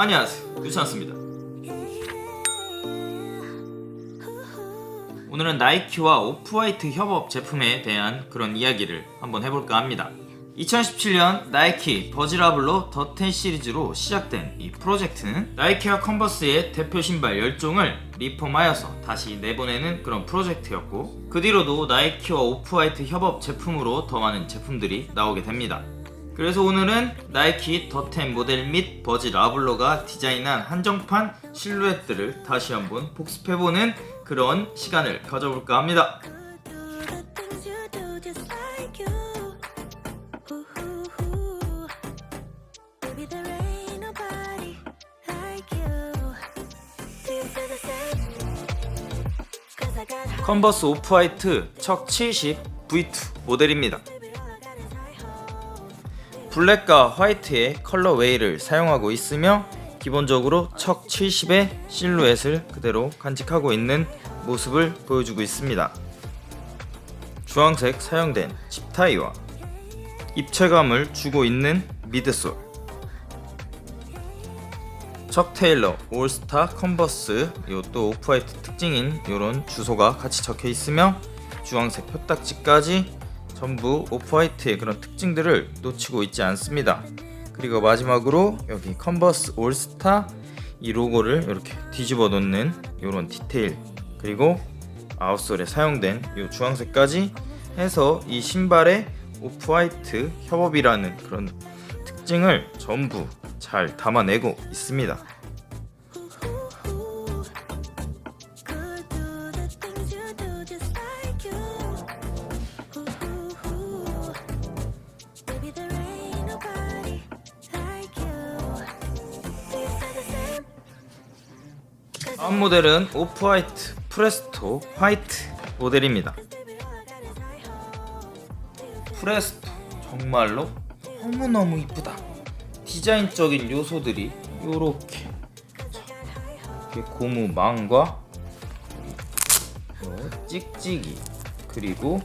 안녕하세요 유산스입니다. 오늘은 나이키와 오프화이트 협업 제품에 대한 그런 이야기를 한번 해볼까 합니다. 2017년 나이키 버즈라블로 더 10 시리즈로 시작된 이 프로젝트는 나이키와 컨버스의 대표 신발 10종을 리폼하여서 다시 내보내는 그런 프로젝트였고 그 뒤로도 나이키와 오프화이트 협업 제품으로 더 많은 제품들이 나오게 됩니다 그래서 오늘은 나이키 더10 모델 및 버즈 라블로가 디자인한 한정판 실루엣들을 다시 한번 복습해보는 그런 시간을 가져볼까 합니다. 컨버스 오프화이트 척 70 V2 모델입니다. 블랙과 화이트의 컬러 웨이를 사용하고 있으며 기본적으로 척 70의 실루엣을 그대로 간직하고 있는 모습을 보여주고 있습니다. 주황색 사용된 칩타이와 입체감을 주고 있는 미드솔 척 테일러 올스타 컨버스 이것도 오프화이트 특징인 이런 주소가 같이 적혀 있으며 주황색 표딱지까지 전부 오프화이트의 그런 특징들을 놓치고 있지 않습니다. 그리고 마지막으로 여기 컨버스 올스타 이 로고를 이렇게 뒤집어 놓는 이런 디테일 그리고 아웃솔에 사용된 이 주황색까지 해서 이 신발의 오프화이트 협업이라는 그런 특징을 전부 잘 담아내고 있습니다. 다음 모델은 오프화이트 프레스토 화이트 모델입니다. 프레스토 정말로 너무너무 이쁘다. 디자인적인 요소들이 요렇게 자, 이렇게 고무 망과 요 찍찍이 그리고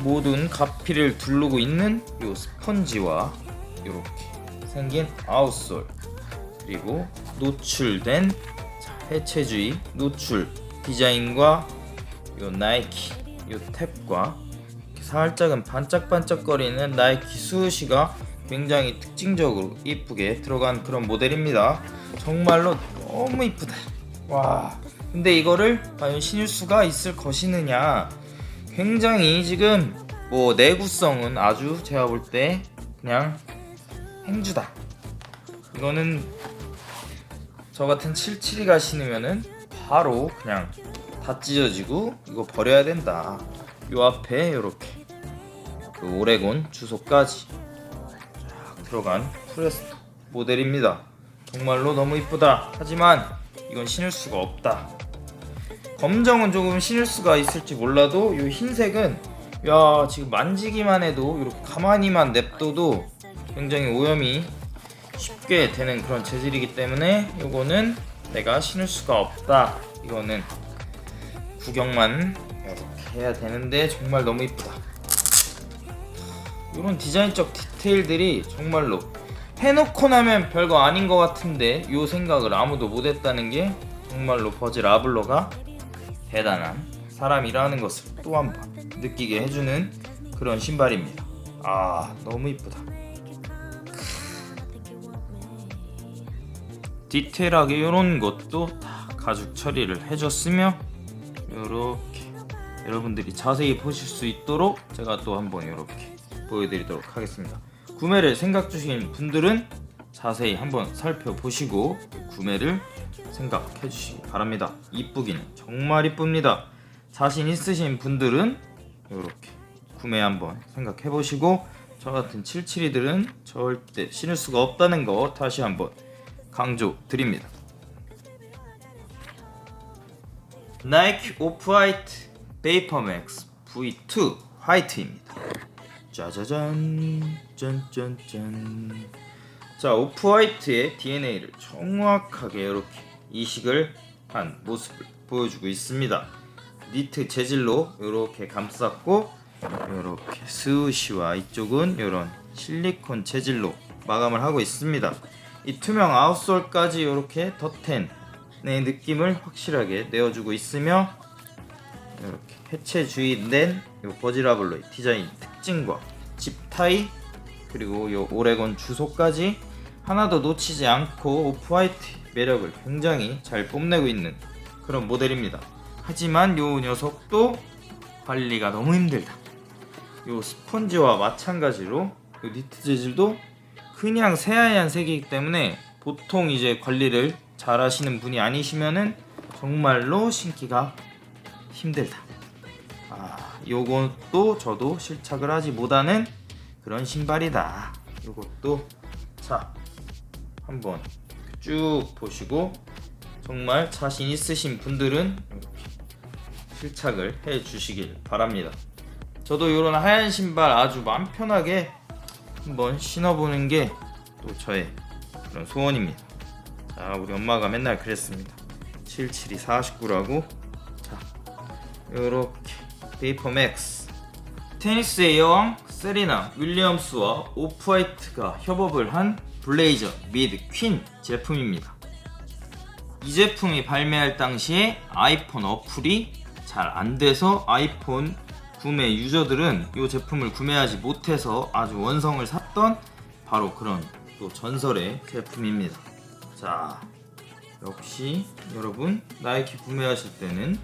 모든 가피를 두르고 있는 요 스펀지와 요렇게 생긴 아웃솔 그리고 노출된 자, 해체주의 노출 디자인과 요 나이키 요 탭과 살짝은 반짝반짝거리는 나이키 수시가 굉장히 특징적으로 이쁘게 들어간 그런 모델입니다. 정말로 너무 이쁘다. 와. 근데 이거를 과연 신을 수가 있을 것이느냐? 굉장히 지금 뭐 내구성은 아주 제가 볼 때 그냥 행주다. 이거는 저 같은 77이가 신으면은 바로 그냥 다 찢어지고 이거 버려야 된다. 요 앞에 이렇게 그 오레곤 주소까지 쫙 들어간 프레스토 모델입니다. 정말로 너무 이쁘다. 하지만 이건 신을 수가 없다. 검정은 조금 신을 수가 있을지 몰라도 이 흰색은 야 지금 만지기만 해도 이렇게 가만히만 냅둬도 굉장히 오염이 쉽게 되는 그런 재질이기 때문에 이거는 내가 신을 수가 없다. 이거는 구경만 해야 되는데 정말 너무 이쁘다. 이런 디자인적 디테일들이 정말로 해놓고 나면 별거 아닌 것 같은데 이 생각을 아무도 못했다는 게 정말로 버즈 라블로가 대단한 사람이라는 것을 또 한 번 느끼게 해주는 그런 신발입니다. 아 너무 이쁘다. 디테일하게 이런 것도 다 가죽 처리를 해줬으며 이렇게 여러분들이 자세히 보실 수 있도록 제가 또 한번 이렇게 보여드리도록 하겠습니다. 구매를 생각 중인 분들은 자세히 한번 살펴보시고 구매를 생각해 주시기 바랍니다. 이쁘긴 정말 이쁩니다. 자신 있으신 분들은 이렇게 구매 한번 생각해 보시고 저 같은 77이들은 절대 신을 수가 없다는 거 다시 한번 강조 드립니다. 나이키 오프화이트 베이퍼맥스 V2 화이트입니다. 짜자잔 짠짠짠 자 오프화이트의 DNA를 정확하게 이렇게 이식을 한 모습을 보여주고 있습니다. 니트 재질로 이렇게 감쌌고 이렇게 스우시와 이쪽은 이런 실리콘 재질로 마감을 하고 있습니다. 이 투명 아웃솔까지 이렇게 덧텐의 느낌을 확실하게 내어주고 있으며 이렇게 해체 주의된 요 버지라블로의 디자인 특징과 집 타이 그리고 요 오레곤 주소까지 하나도 놓치지 않고 오프화이트 매력을 굉장히 잘 뽐내고 있는 그런 모델입니다. 하지만 요 녀석도 관리가 너무 힘들다. 요 스펀지와 마찬가지로 요 니트 재질도 그냥 새하얀 색이기 때문에 보통 이제 관리를 잘 하시는 분이 아니시면은 정말로 신기가 힘들다. 아, 요것도 저도 실착을 하지 못하는 그런 신발이다. 요것도 자 한번 쭉 보시고 정말 자신 있으신 분들은 실착을 해 주시길 바랍니다. 저도 이런 하얀 신발 아주 마음 편하게 한번 신어보는 게 또 저의 그런 소원입니다. 자, 우리 엄마가 맨날 그랬습니다. 77이 49라고. 자, 요렇게 베이퍼 맥스. 테니스의 여왕 세리나 윌리엄스와 오프화이트가 협업을 한 블레이저 미드 퀸 제품입니다. 이 제품이 발매할 당시에 아이폰 어플이 잘 안 돼서 아이폰 구매 유저들은 이 제품을 구매하지 못해서 아주 원성을 샀던 바로 그런 또 전설의 제품입니다. 자, 역시 여러분 나이키 구매하실 때는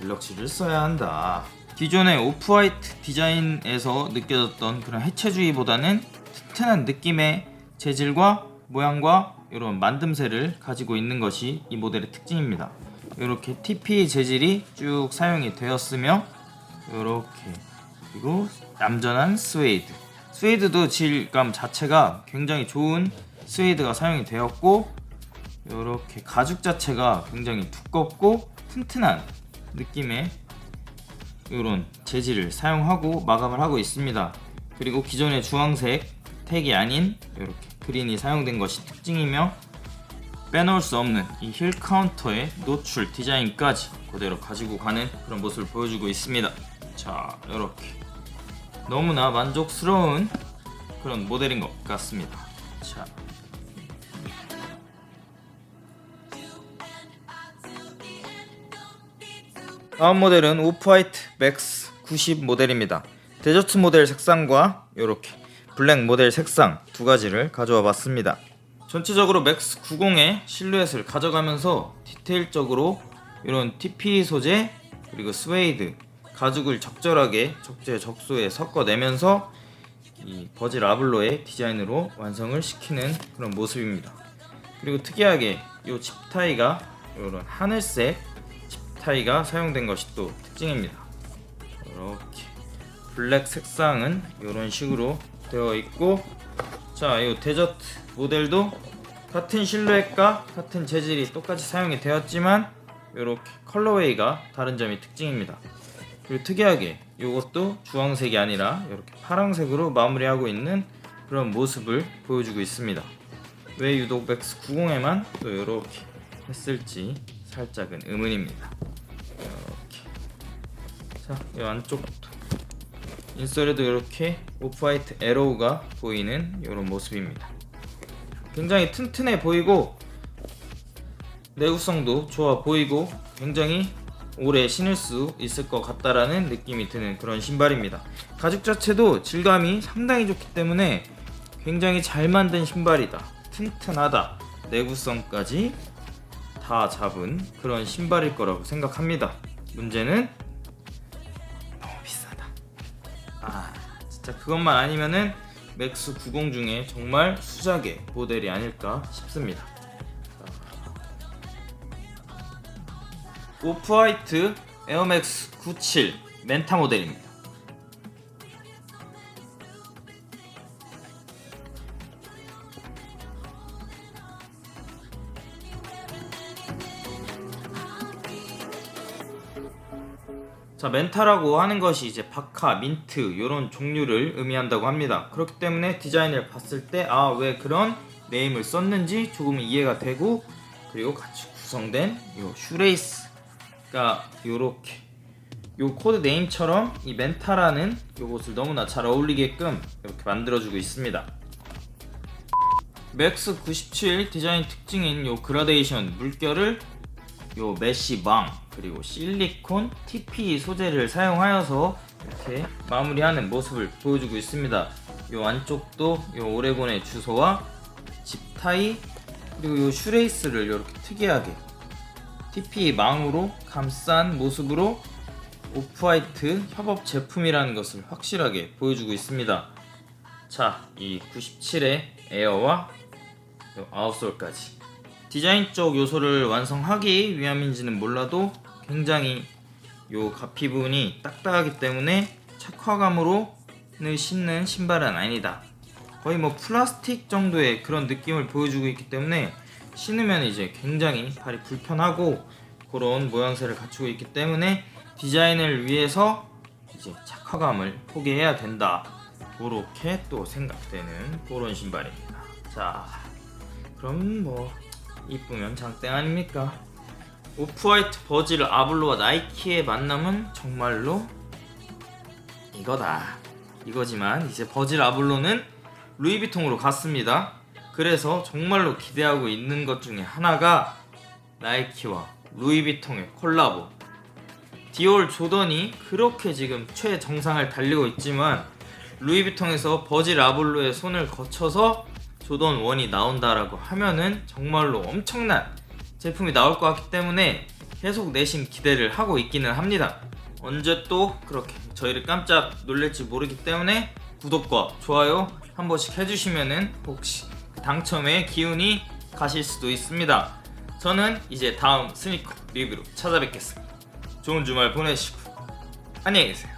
갤럭시를 써야 한다. 기존의 오프화이트 디자인에서 느껴졌던 그런 해체주의보다는 튼튼한 느낌의 재질과 모양과 이런 만듦새를 가지고 있는 것이 이 모델의 특징입니다. 이렇게 TP 재질이 쭉 사용이 되었으며 이렇게 그리고 얌전한 스웨이드 스웨이드도 질감 자체가 굉장히 좋은 스웨이드가 사용이 되었고 이렇게 가죽 자체가 굉장히 두껍고 튼튼한 느낌의 이런 재질을 사용하고 마감을 하고 있습니다. 그리고 기존의 주황색 택이 아닌 이렇게 그린이 사용된 것이 특징이며 빼놓을 수 없는 이 힐 카운터의 노출 디자인까지 그대로 가지고 가는 그런 모습을 보여주고 있습니다. 자, 이렇게 너무나 만족스러운 그런 모델인 것 같습니다. 자, 다음 모델은 오프화이트 맥스 90 모델입니다. 데저트 모델 색상과 이렇게 블랙 모델 색상 두 가지를 가져와 봤습니다. 전체적으로 맥스 90의 실루엣을 가져가면서 디테일적으로 이런 TP 소재 그리고 스웨이드 가죽을 적절하게 적재적소에 섞어내면서 이 버지 라블로의 디자인으로 완성을 시키는 그런 모습입니다. 그리고 특이하게 이 집타이가 이런 하늘색 집타이가 사용된 것이 또 특징입니다. 이렇게 블랙 색상은 이런 식으로 되어 있고 자, 이 데저트 모델도 같은 실루엣과 같은 재질이 똑같이 사용이 되었지만 이렇게 컬러웨이가 다른 점이 특징입니다. 그리고 특이하게 이것도 주황색이 아니라 이렇게 파란색으로 마무리하고 있는 그런 모습을 보여주고 있습니다. 왜 유독 맥스 90에만 또 이렇게 했을지 살짝은 의문입니다. 이렇게 자, 이 안쪽도 인솔에도 이렇게 오프화이트 에로우가 보이는 이런 모습입니다. 굉장히 튼튼해 보이고 내구성도 좋아 보이고 굉장히 오래 신을 수 있을 것 같다라는 느낌이 드는 그런 신발입니다. 가죽 자체도 질감이 상당히 좋기 때문에 굉장히 잘 만든 신발이다. 튼튼하다. 내구성까지 다 잡은 그런 신발일 거라고 생각합니다. 문제는 너무 비싸다. 아, 진짜 그것만 아니면은 맥스 90 중에 정말 수작의 모델이 아닐까 싶습니다. 오프화이트 에어맥스 97 멘타 모델입니다. 자 멘타라고 하는 것이 이제 바카, 민트 이런 종류를 의미한다고 합니다. 그렇기 때문에 디자인을 봤을 때 아 왜 그런 네임을 썼는지 조금 이해가 되고 그리고 같이 구성된 요 슈레이스 가 요렇게 요 코드 네임처럼 이 멘타라는 요것을 너무나 잘 어울리게끔 이렇게 만들어주고 있습니다. 맥스 97 디자인 특징인 요 그라데이션 물결을 요 메쉬 망 그리고 실리콘 TP 소재를 사용하여서 이렇게 마무리하는 모습을 보여주고 있습니다. 요 안쪽도 요 오레곤의 주소와 집 타이 그리고 요 슈레이스를 이렇게 특이하게 TP 망으로 감싼 모습으로 오프화이트 협업 제품이라는 것을 확실하게 보여주고 있습니다. 자, 이 97의 에어와 요 아웃솔까지 디자인 쪽 요소를 완성하기 위함인지는 몰라도 굉장히 요 가피 부분이 딱딱하기 때문에 착화감으로는 신는 신발은 아니다. 거의 뭐 플라스틱 정도의 그런 느낌을 보여주고 있기 때문에 신으면 이제 굉장히 발이 불편하고 그런 모양새를 갖추고 있기 때문에 디자인을 위해서 이제 착화감을 포기해야 된다. 그렇게 또 생각되는 그런 신발입니다. 자, 그럼 뭐 이쁘면 장땡 아닙니까? 오프화이트 버질 아블로와 나이키의 만남은 정말로 이거다. 이거지만 이제 버질 아블로는 루이비통으로 갔습니다. 그래서 정말로 기대하고 있는 것 중에 하나가 나이키와 루이비통의 콜라보. 디올 조던이 그렇게 지금 최정상을 달리고 있지만 루이비통에서 버질 아블로의 손을 거쳐서 조던 1이 나온다라고 하면은 정말로 엄청난 제품이 나올 것 같기 때문에 계속 내심 기대를 하고 있기는 합니다. 언제 또 그렇게 저희를 깜짝 놀랄지 모르기 때문에 구독과 좋아요 한 번씩 해주시면은 혹시 그 당첨의 기운이 가실 수도 있습니다. 저는 이제 다음 스니커 리뷰로 찾아뵙겠습니다. 좋은 주말 보내시고 안녕히 계세요.